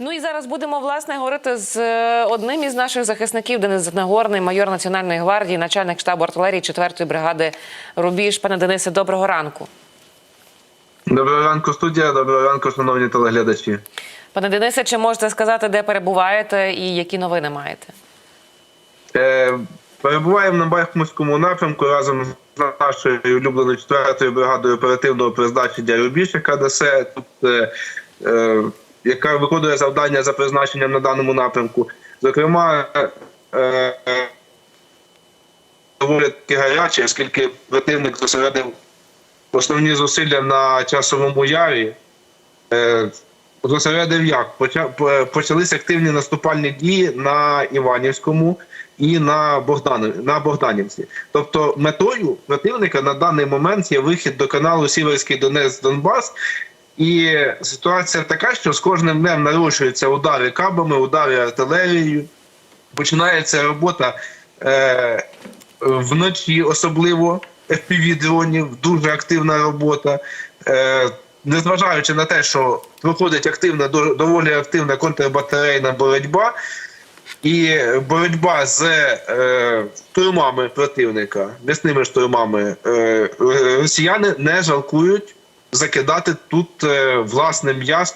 Ну і зараз будемо власне говорити з е, одним із наших захисників, Денис Нагорний, майор Національної гвардії, начальник штабу артилерії 4-ї бригади Рубіж. Пане Денисе, доброго ранку. Доброго ранку, студія. Доброго ранку, шановні телеглядачі. Пане Денисе, чи можете сказати, де перебуваєте і які новини маєте? Е, перебуваємо на Бахмутському напрямку разом з нашою улюбленою 4-ю бригадою оперативного призначення Рубіж, яка несе тут, е, е, яка виконує завдання за призначенням на даному напрямку. Зокрема, е, е, доволі таки гаряче, оскільки противник зосередив основні зусилля на часовому ярі. Е, Зосередив як? Поча- Почалися активні наступальні дії на Іванівському і на Богданівці. Тобто метою противника на даний момент є вихід до каналу Сіверський Донець Донбас. І ситуація така, що з кожним днем нарощуються удари кабами, удари артилерією. Починається робота е, вночі, особливо FPV-дронів, дуже активна робота. Е, незважаючи на те, що проходить активна, доволі активна контрбатарейна боротьба, і боротьба з е, штурмами противника, м'ясними штурмами, е, росіяни не жалкують закидати тут е, власне м'ясо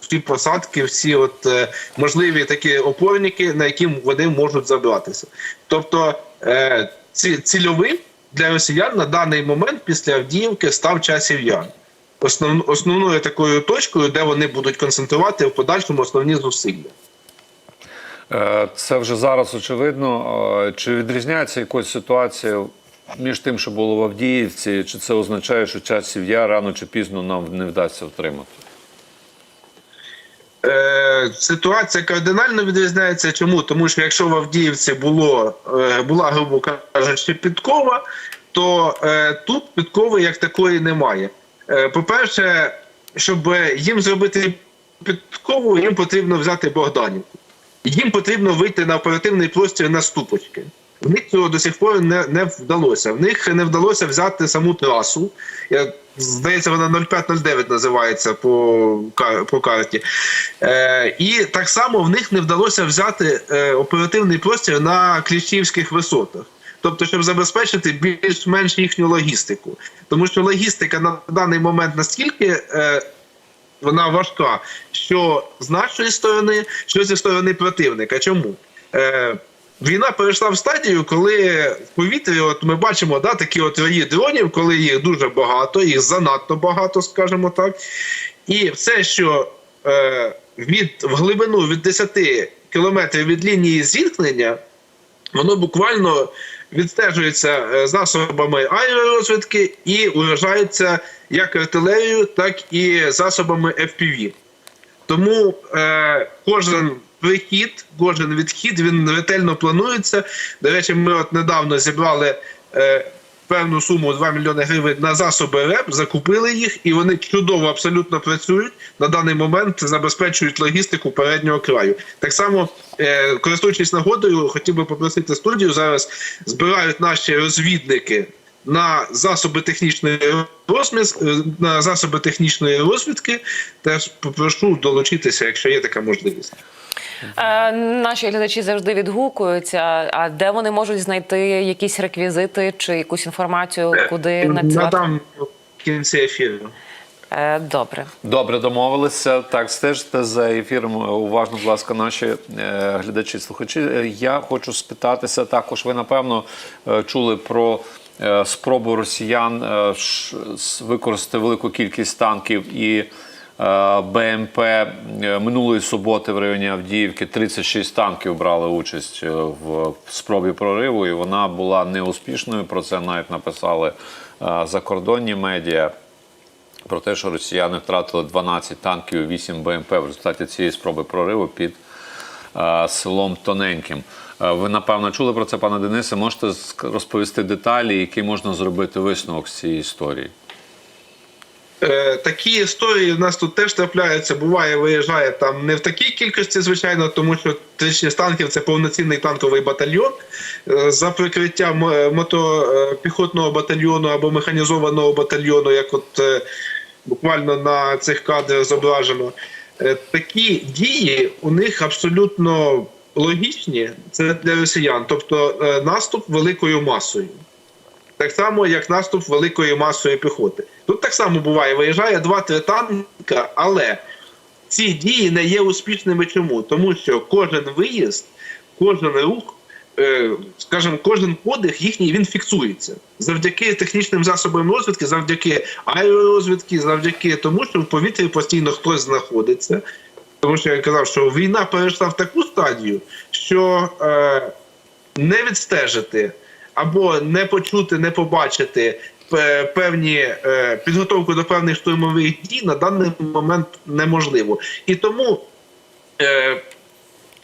всі посадки, всі от е, можливі такі опорники, на які вони можуть забратися. Тобто е, ці, цільовим для росіян на даний момент після Авдіївки став часів яр. Основ, основною такою точкою, де вони будуть концентрувати в подальшому основні зусилля. Це вже зараз очевидно. Чи відрізняється якась ситуація між тим, що було в Авдіївці, чи це означає, що часів я рано чи пізно нам не вдасться втримати? Е, ситуація кардинально відрізняється. Чому? Тому що якщо в Авдіївці було, е, була, грубо кажучи, підкова, то е, тут підкови як такої немає. По-перше, щоб їм зробити підкову, їм потрібно взяти Богданівку. Їм потрібно вийти на оперативний простір на ступочки. В них цього до сих пор не, не вдалося. В них не вдалося взяти саму трасу. Я, здається, вона 0509 називається по, по карті. Е, і так само в них не вдалося взяти е, оперативний простір на Кліщівських висотах. Тобто, щоб забезпечити більш-менш їхню логістику. Тому що логістика на даний момент настільки. Е, вона важка, що з нашої сторони, що зі сторони противника. Чому? Е, війна перейшла в стадію, коли в повітрі, от ми бачимо да, такі от рої дронів, коли їх дуже багато, їх занадто багато, скажімо так. І все, що е, від в глибину від 10 кілометрів від лінії зіткнення, воно буквально відстежується е, засобами аеророзвідки і уражається як артилерією, так і засобами FPV. Тому е, кожен прихід, кожен відхід він ретельно планується. До речі, ми от недавно зібрали е, певну суму 2 мільйони гривень на засоби РЕП, закупили їх, і вони чудово абсолютно працюють на даний момент, забезпечують логістику переднього краю. Так само, е, користуючись нагодою, хотів би попросити студію зараз збирають наші розвідники на засоби технічної розміс, е, на засоби технічної розвідки. Теж попрошу долучитися, якщо є така можливість. Е, наші глядачі завжди відгукуються. А де вони можуть знайти якісь реквізити чи якусь інформацію, куди надсилати? Надам в кінці ефіру. Е, добре. Добре, домовилися. Так, стежте за ефіром. Уважно, будь ласка, наші е, глядачі, слухачі. Е, Я хочу спитатися також. Ви напевно е, чули про е, спробу росіян е, використати велику кількість танків і е, БМП Е, минулої суботи в районі Авдіївки 36 танків брали участь е, в спробі прориву, і вона була неуспішною. Про це навіть написали е, закордонні медіа про те, що росіяни втратили 12 танків і 8 БМП в результаті цієї спроби прориву під е, селом Тоненьким. Е, ви напевно чули про це, пане Денисе. Можете розповісти деталі, який можна зробити висновок з цієї історії? Е, такі історії в нас тут теж трапляються. Буває, виїжджає там не в такій кількості, звичайно, тому що 36 танків це повноцінний танковий батальйон. Е, За прикриттям е, мотопіхотного батальйону або механізованого батальйону, як от буквально на цих кадрах зображено. Такі дії у них абсолютно логічні. Це для росіян, тобто наступ великою масою. Так само, як наступ великої масою піхоти. Тут так само буває, виїжджає два-три танка, але ці дії не є успішними. Чому? Тому що кожен виїзд, кожен рух, е, скажімо, кожен подих їхній він фіксується завдяки технічним засобам розвідки, завдяки аеророзвідки, завдяки тому, що в повітрі постійно хтось знаходиться. Тому що я казав, що війна перейшла в таку стадію, що е, не відстежити або не почути, не побачити певні е, підготовку до певних штурмових дій на даний момент неможливо. І тому е,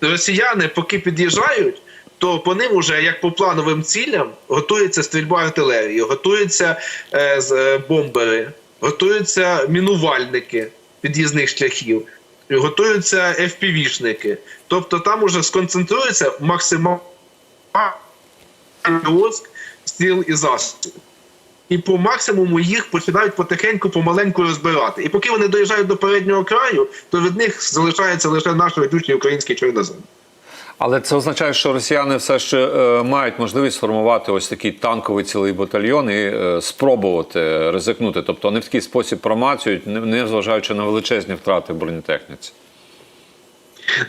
росіяни, поки під'їжджають, то по ним уже як по плановим цілям готується стрільба артилерії, готуються е, з- е, бомбери, готуються мінувальники під'їзних шляхів, готуються FPV-шники. Тобто там уже сконцентрується максимально розк сил і засобів. І по максимуму їх починають потихеньку, помаленьку розбирати. І поки вони доїжджають до переднього краю, то від них залишається лише наш ведучий український чорнозем. Але це означає, що росіяни все ще е, мають можливість сформувати ось такий танковий цілий батальйон і е, спробувати ризикнути. Тобто вони в такий спосіб промацюють, не, не зважаючи на величезні втрати в бронетехніці.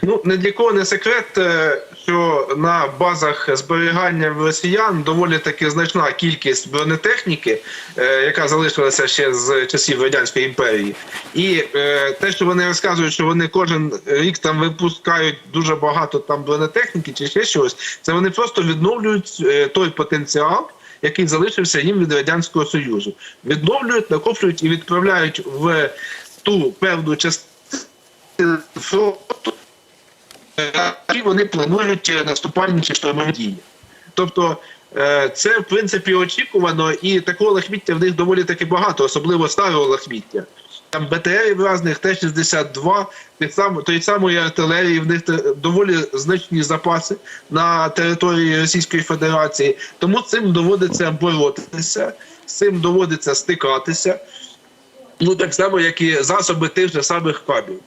Ну не для кого не секрет, е, що на базах зберігання росіян доволі таки значна кількість бронетехніки, е, яка залишилася ще з часів радянської імперії, і е, те, що вони розказують, що вони кожен рік там випускають дуже багато там бронетехніки чи ще щось, це вони просто відновлюють той потенціал. Який залишився їм від радянського союзу, відновлюють, накоплюють і відправляють в ту певну частину фронту, і вони планують е, наступальні штурмові дії. Тобто е, це в принципі очікувано, і такого лахміття в них доволі таки багато, особливо старого лахміття. Там БТРів різних, Т-62, тої самої артилерії, в них доволі значні запаси на території Російської Федерації. Тому цим доводиться боротися, з цим доводиться стикатися. Ну так само, як і засоби тих же самих кабів.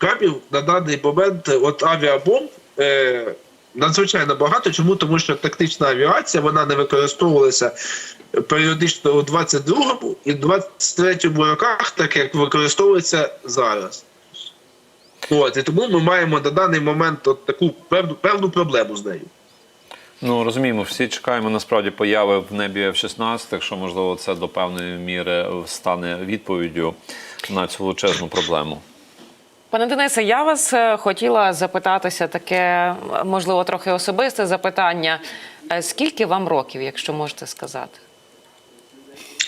Кабів на даний момент от авіабомб е, надзвичайно багато. Чому? Тому що тактична авіація вона не використовувалася періодично у 22-му і 23-му роках, так як використовується зараз. От, і тому ми маємо на даний момент от таку певну, певну проблему з нею. Ну розуміємо, всі чекаємо насправді появи в небі F-16, що можливо це до певної міри стане відповіддю на цю величезну проблему. Пане Денисе, я вас е, хотіла запитатися таке, е, можливо, трохи особисте запитання. Е, Скільки вам років, якщо можете сказати?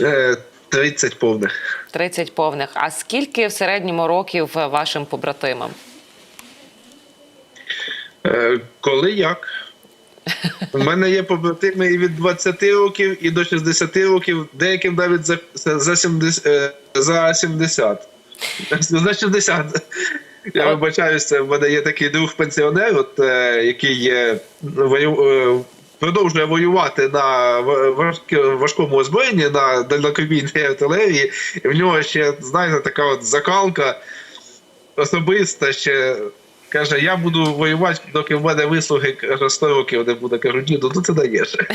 Е, 30 повних. 30 повних. А скільки в середньому років е, вашим побратимам? Е, коли як? У мене є побратими і від 20 років, і до 60 років, деяким навіть за, за 70. е, За 70. За 60. Я вибачаюся, в мене є такий друг пенсіонер, от, е, який є, вою- е, продовжує воювати на важкому озброєнні на дальнокобійній артилерії. І в нього ще, знаєте, така от закалка особиста ще. Каже, я буду воювати, доки в мене вислуги каже, 100 років не буде. Кажу, ні, ну ти це даєш.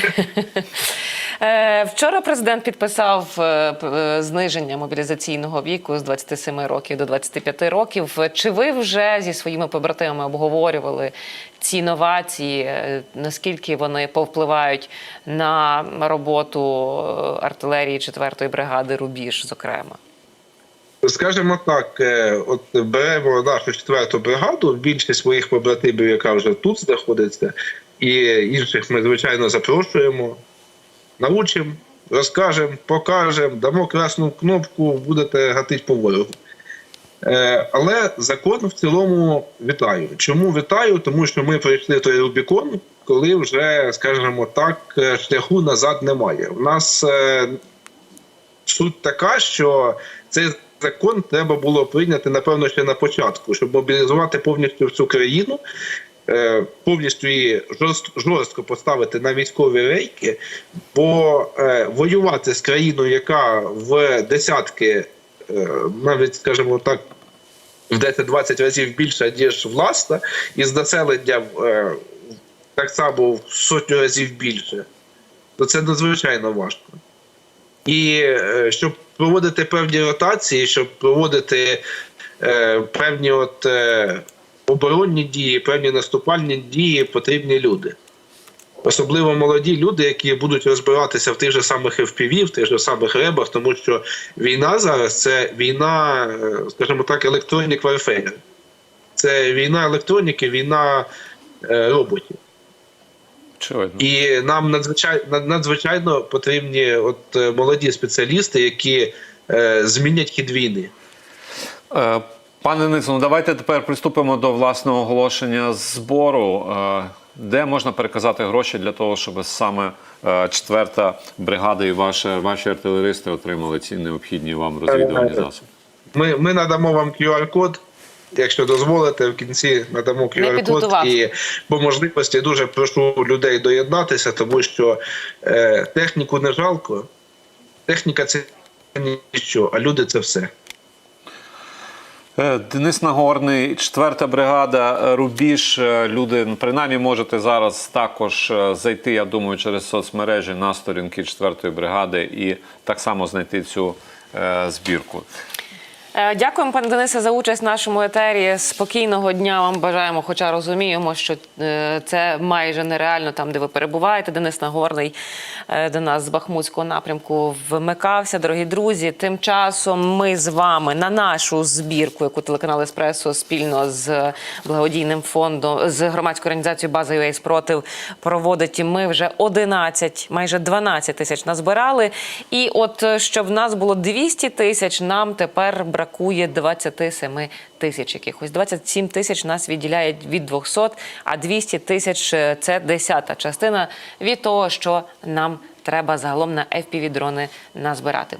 Е, Вчора президент підписав е, е, зниження мобілізаційного віку з 27 років до 25 років. Чи ви вже зі своїми побратимами обговорювали ці новації? Наскільки вони повпливають на роботу артилерії 4-ї бригади Рубіж, зокрема? Скажімо так, от беремо нашу четверту бригаду, більшість своїх побратимів, яка вже тут знаходиться, і інших ми, звичайно, запрошуємо, научимо, розкажемо, покажемо, дамо красну кнопку, будете гатити по ворогу. Е, Але закон в цілому вітаю. Чому вітаю? Тому що ми пройшли той Рубікон, коли вже, скажімо так, е, шляху назад немає. У нас е, суть така, що цей закон треба було прийняти, напевно, ще на початку, щоб мобілізувати повністю всю країну, повністю її жорстко поставити на військові рейки, бо е, воювати з країною, яка в десятки, е, навіть скажімо так, в 10-20 разів більша, ніж власна, і з населенням е, так само в сотню разів більше, то це надзвичайно важко. І е, щоб проводити певні ротації, щоб проводити е, певні от, е, оборонні дії, певні наступальні дії, потрібні люди. Особливо молоді люди, які будуть розбиратися в тих же самих FPV, в тих же самих ребах, тому що війна зараз це війна, е, скажімо так, електронік warfare. Це війна електроніки, війна е, роботів. Очевидно. І нам надзвичайно надзвичайно потрібні от е, молоді спеціалісти, які е, змінять хід війни. Пане Денисо, ну давайте тепер приступимо до власного оголошення збору. Е, Де можна переказати гроші для того, щоб саме е, четверта бригада і ваші, ваші артилеристи отримали ці необхідні вам розвідувальні засоби? Ми, ми надамо вам QR-код. Якщо дозволите, в кінці надамо QR-код і по можливості дуже прошу людей доєднатися, тому що е, техніку не жалко. Техніка це нічого, а люди це все. Е, Денис Нагорний, 4 бригада, е, Рубіж. Е, Люди, принаймні, можете зараз також зайти, я думаю, через соцмережі на сторінки 4 бригади і так само знайти цю збірку. Е, Дякуємо, пане Денисе, за участь в нашому етері. Спокійного дня вам бажаємо, хоча розуміємо, що е, це майже нереально там, де ви перебуваєте. Денис Нагорний е, до нас з Бахмутського напрямку вмикався. Дорогі друзі. Тим часом ми з вами на нашу збірку, яку телеканал Еспресо спільно з благодійним фондом з громадською організацією База UA спротив проводить. Ми вже 11, майже 12 тисяч назбирали. І от щоб в нас було 200 тисяч, нам тепер бракує 27 тисяч якихось. 27 тисяч нас відділяє від 200, а 200 тисяч е, – це десята частина від того, що нам треба загалом на FPV-дрони назбирати.